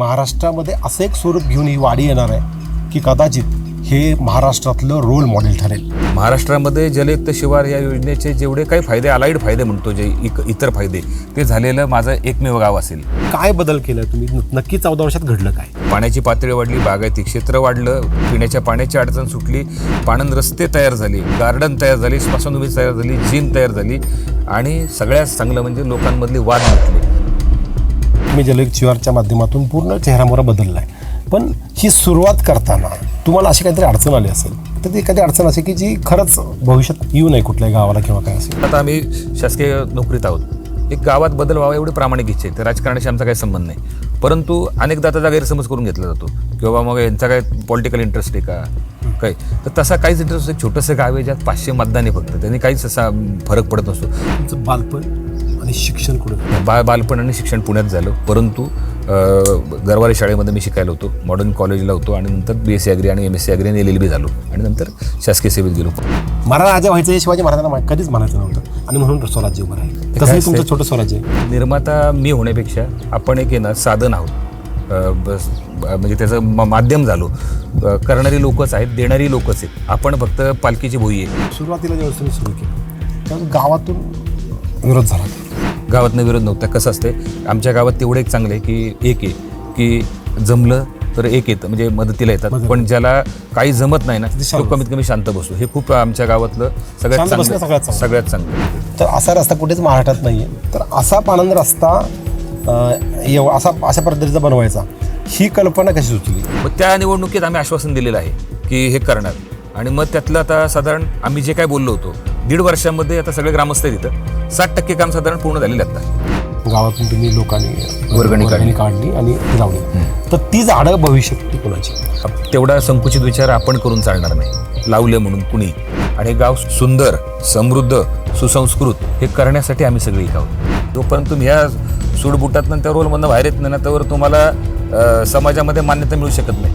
महाराष्ट्रामध्ये असं एक स्वरूप घेऊन ही वाडी येणार आहे की कदाचित हे महाराष्ट्रातलं रोल मॉडेल ठरेल. महाराष्ट्रामध्ये जलयुक्त शिवार या योजनेचे जेवढे काही फायदे अलाइड फायदे म्हणतो जे इक इतर फायदे ते झालेलं माझं एकमेव गाव असेल. काय बदल केला तुम्ही? नक्की चौदा वर्षात घडलं काय? पाण्याची पातळी वाढली बागायती क्षेत्र वाढलं पिण्याच्या पाण्याची अडचण सुटली पाणंद रस्ते तयार झाले गार्डन तयार झाली स्मशानभूमी तयार झाली जिम तयार झाली आणि सगळ्यात चांगलं म्हणजे लोकांमधली वाद मिटले. जलयुक्त शिवारच्या माध्यमातून पूर्ण चेहरामोहरा बदलला आहे पण ही सुरुवात करताना तुम्हाला अशी काहीतरी अडचण आली असेल तर ती एखादी अडचण असेल की जी खरंच भविष्यात येऊ नये कुठल्याही गावाला किंवा काय असेल. आता आम्ही शासकीय नोकरीत आहोत. एक गावात बदल व्हावा एवढी प्रामाणिक इच्छा आहे. तर राजकारणाशी आमचा काही संबंध नाही. परंतु अनेकदा त्याचा गैरसमज करून घेतला जातो. की बाबा मग यांचा काय पॉलिटिकल इंटरेस्ट आहे का? काय तर तसा काहीच इंटरेस्ट छोटंसं गाव आहे ज्यात पाचशे मतदान आहे फक्त. त्यांनी काहीच असा फरक पडत नसतो. तुमचं बालपण आणि शिक्षण कुठं? बा बालपण आणि शिक्षण पुण्यात झालं. परंतु गरवारे शाळेमध्ये मी शिकायला होतो. मॉडर्न कॉलेजला होतो. आणि नंतर बी एस सी अग्री आणि एम एस सी अग्री आणि एल एल बी झालो. आणि नंतर शासकीय सेवेत गेलो. मला राजा व्हायचं हे शिवाजी महाराजांना कधीच म्हणायचं नव्हतं. आणि म्हणून स्वराज्य उभं राहील. तसंही? तुमचं छोटं स्वराज्य निर्माता मी होण्यापेक्षा आपण एक ना साधन आहोत. बस म्हणजे त्याचं माध्यम झालो. करणारी लोकच आहेत देणारी लोकच आहेत. आपण फक्त पालखीची भोई आहे. सुरुवातीला जेव्हा सुरू केलं तेव्हा गावातून विरोध झाला. गावातनं विरोध नव्हता. कसं असते आमच्या गावात तेवढं एक चांगलं आहे की एक आहे की जमलं तर एक येतं म्हणजे मदतीला येतात. पण ज्याला काही जमत नाही ना ते कमीत कमी शांत बसतो. हे खूप आमच्या गावातलं सगळ्यात चांगलं सगळ्यात चांगलं. तर असा रस्ता कुठेच महाराष्ट्रात नाही आहे तर असा पानंद रस्ता एव असा अशा पद्धतीचा बनवायचा. ही कल्पना कशी सुचली? मग त्या निवडणुकीत आम्ही आश्वासन दिलेलं आहे की हे करणार. आणि मग त्यातलं आता साधारण आम्ही जे काय बोललो होतो दीड वर्षामध्ये आता सगळे ग्रामस्थ आहेत इथं. साठ टक्के काम साधारण पूर्ण झालेलं आता. गावातून तुम्ही लोकांनी वर्गणी काढली. काढली आणि ती लावली तर ती झाडं भविष्यात ती कोणाची तेवढा संकुचित विचार आपण करून चालणार नाही. लावले म्हणून कुणी? आणि गाव सुंदर समृद्ध सुसंस्कृत हे करण्यासाठी आम्ही सगळे इथं आहोत. जोपर्यंत तुम्ही ह्या सूडबुटातनं त्या रोलमधनं बाहेर येत नाही ना त्यावर तुम्हाला अं, समाजामध्ये मान्यता मिळू शकत नाही.